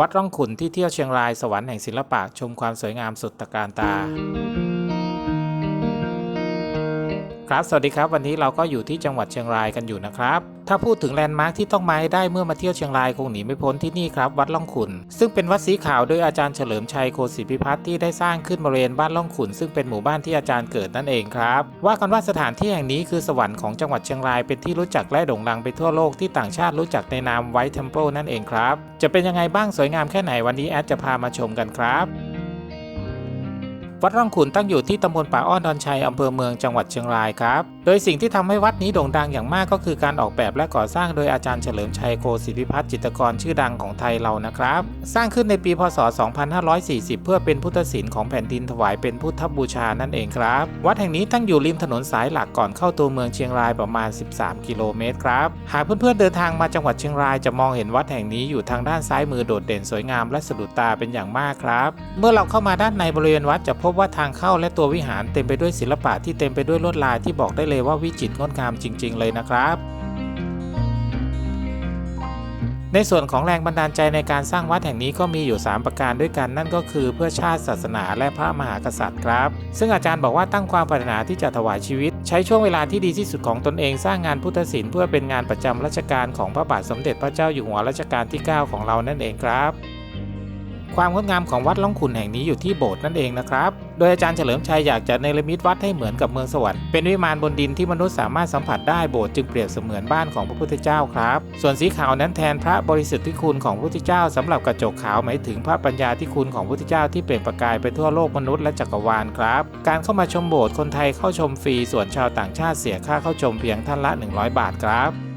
วัดร่องขุนที่เที่ยวเชียงรายสวรรค์แห่งศิลปะชมความสวยงามสุดตะการตา ครับ สวัสดีครับ วันนี้เราก็อยู่ที่จังหวัดเชียงรายกันอยู่นะครับ ถ้าพูดถึงแลนด์มาร์คที่ต้องมาให้ได้เมื่อมาเที่ยวเชียงรายคงหนีไม่พ้นที่นี่ครับ วัดล่องขุน ซึ่งเป็นวัดสีขาวโดยอาจารย์เฉลิมชัยโคศิพิพัฒน์ที่ได้สร้างขึ้นบริเวณบ้านล่องขุน ซึ่งเป็นหมู่บ้านที่อาจารย์เกิดนั่นเองครับ ว่ากันว่าสถานที่แห่งนี้คือสวรรค์ของจังหวัดเชียงรายเป็นที่รู้จักและโด่งดังไปทั่วโลกที่ต่างชาติรู้จักในนามไวท์เทมเพิลนั่นเองครับ จะเป็นยังไงบ้างสวยงามแค่ไหนวันนี้แอดจะพามาชมกันครับ วัดร่องขุนตั้งอยู่ที่ตำบลป่าอ้อนดอนชัยอำเภอเมืองจังหวัดเชียงรายครับ โดยสิ่งที่ทำให้วัดนี้โด่งดังอย่างมากก็คือการออกแบบและก่อสร้างโดยอาจารย์เฉลิมชัยโคศิพิพัฒน์จิตรกรชื่อดังของไทยเรานะครับ สร้างขึ้นในปีพศ 2540 เพื่อเป็นพุทธศิลป์ของแผ่นดินถวายเป็นพุทธบูชานั่นเองครับ วัดแห่งนี้ตั้งอยู่ริมถนนสายหลักก่อนเข้าตัวเมืองเชียงรายประมาณ 13 กิโลเมตรครับ หากเพื่อนๆเดินทางมาจังหวัดเชียงรายจะมองเห็นวัดแห่งนี้อยู่ทางด้านซ้ายมือโดดเด่นสวยงามและสะดุดตาเป็นอย่างมากครับ เมื่อเราเข้ามาด้านในบริเวณวัดจะพบว่าทางเข้าและตัววิหารเต็มไปด้วยศิลปะที่เต็มไปด้วยลวดลายที่บอกได้เลยว่าวิจิตรงดงามจริง ๆ เลยนะครับในส่วนของแรงบันดาลใจในการสร้างวัดแห่งนี้ก็มีอยู่ 3 ประการด้วยกันนั่นก็คือเพื่อชาติศาสนาและพระมหากษัตริย์ครับ ซึ่งอาจารย์บอกว่าตั้งความปรารถนาที่จะถวายชีวิต ใช้ช่วงเวลาที่ดีที่สุดของตนเองสร้างงานพุทธศิลป์เพื่อเป็นงานประจำราชการของพระบาทสมเด็จพระเจ้าอยู่หัวรัชกาลที่ 9 ของเรานั่นเองครับ ความงดงามของวัดล่องขุนแห่งนี้อยู่ที่โบสถ์นั่นเองนะครับ โดยอาจารย์เฉลิมชัยอยากจะเนรมิตวัดให้เหมือนกับเมืองสวรรค์เป็นวิมานบนดินที่มนุษย์สามารถสัมผัสได้โบสถ์จึงเปรียบเสมือนบ้านของพระพุทธเจ้าครับ ส่วนสีขาวนั้นแทนพระบริสุทธิ์ที่คุณของพระพุทธเจ้าสำหรับกระจกขาวหมายถึงพระปัญญาที่คุณของพระพุทธเจ้าที่เปล่งประกายไปทั่วโลกมนุษย์และจักรวาลครับ การเข้ามาชมโบสถ์คนไทยเข้าชมฟรีส่วนชาวต่างชาติเสียค่าเข้าชมเพียงท่านละ 100 บาทครับ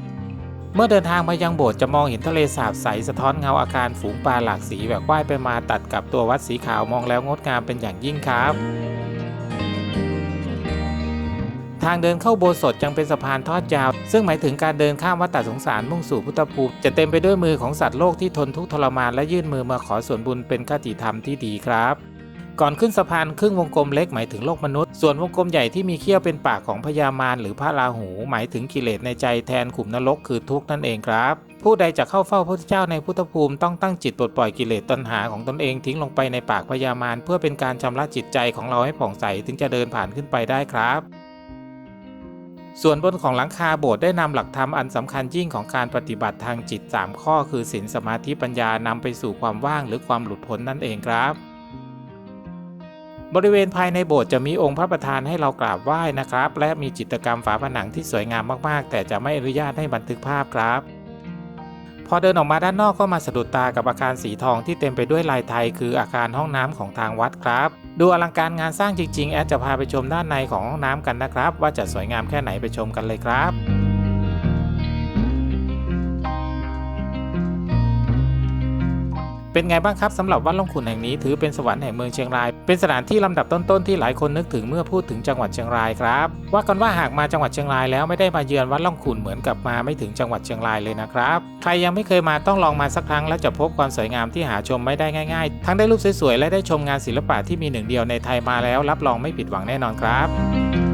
เมื่อเดินทางมายังโบสถ์จะมองเห็นทะเลสาบใสสะท้อนเงาอาการฝูงปลาหลากสีแหวกว่ายไปมาตัดกับตัววัดสีขาวมองแล้วงดงามเป็นอย่างยิ่งครับ ทางเดินเข้าโบสถ์ยังเป็นสะพานทอดยาว ซึ่งหมายถึงการเดินข้ามวัดตัดสงสารมุ่งสู่พุทธภูมิจะเต็มไปด้วยมือของสัตว์โลกที่ทนทุกข์ทรมานและยื่นมือมาขอส่วนบุญเป็นคติธรรมที่ดีครับ ก่อนขึ้นสะพานครึ่งวงกลมเล็กหมายถึงโลกมนุษย์ ส่วนวงกลมใหญ่ที่มีเขี้ยวเป็นปากของพญามารหรือพระราหู หมายถึงกิเลสในใจแทนขุมนรกคือทุกข์นั่นเองครับ ผู้ใดจะเข้าเฝ้าพระพุทธเจ้าในพุทธภูมิต้องตั้งจิตปลดปล่อยกิเลสตัณหาของตนเองทิ้งลงไปในปากพญามารเพื่อเป็นการชำระจิตใจของเราให้ผ่องใสถึงจะเดินผ่านขึ้นไปได้ครับส่วนบนของหลังคาโบสถ์ได้นำหลักธรรมอันสำคัญยิ่งของการปฏิบัติทางจิต 3 ข้อคือศีลสมาธิปัญญานำไปสู่ความว่างหรือความหลุดพ้นนั่นเองครับ บริเวณภายในโบสถ์จะมีองค์พระประธานให้เรากราบไหว้นะครับ และมีจิตรกรรมฝาผนังที่สวยงามมากๆ แต่จะไม่อนุญาตให้บันทึกภาพครับ พอเดินออกมาด้านนอกก็มาสะดุดตากับอาคารสีทองที่เต็มไปด้วยลายไทย คืออาคารห้องน้ำของทางวัดครับ ดูอลังการงานสร้างจริงๆ แอดจะพาไปชมด้านในของห้องน้ำกันนะครับ ว่าจะสวยงามแค่ไหนไปชมกันเลยครับ เป็นไงบ้างครับสำหรับวัดล่องขุนแห่งนี้ถือเป็นสวรรค์แห่งเมืองเชียงราย เป็นสถานที่ลำดับต้นๆที่หลายคนนึกถึงเมื่อพูดถึงจังหวัดเชียงรายครับว่ากันว่าหากมาจังหวัดเชียงรายแล้วไม่ได้มาเยือนวัดล่องขุนเหมือนกับมาไม่ถึงจังหวัดเชียงรายเลยนะครับใครยังไม่เคยมาต้องลองมาสักครั้งและจะพบความสวยงามที่หาชมไม่ได้ง่ายๆ ทั้งได้รูปสวยๆและได้ชมงานศิลปะที่มีหนึ่งเดียวในไทยมาแล้ว รับรองไม่ผิดหวังแน่นอนครับ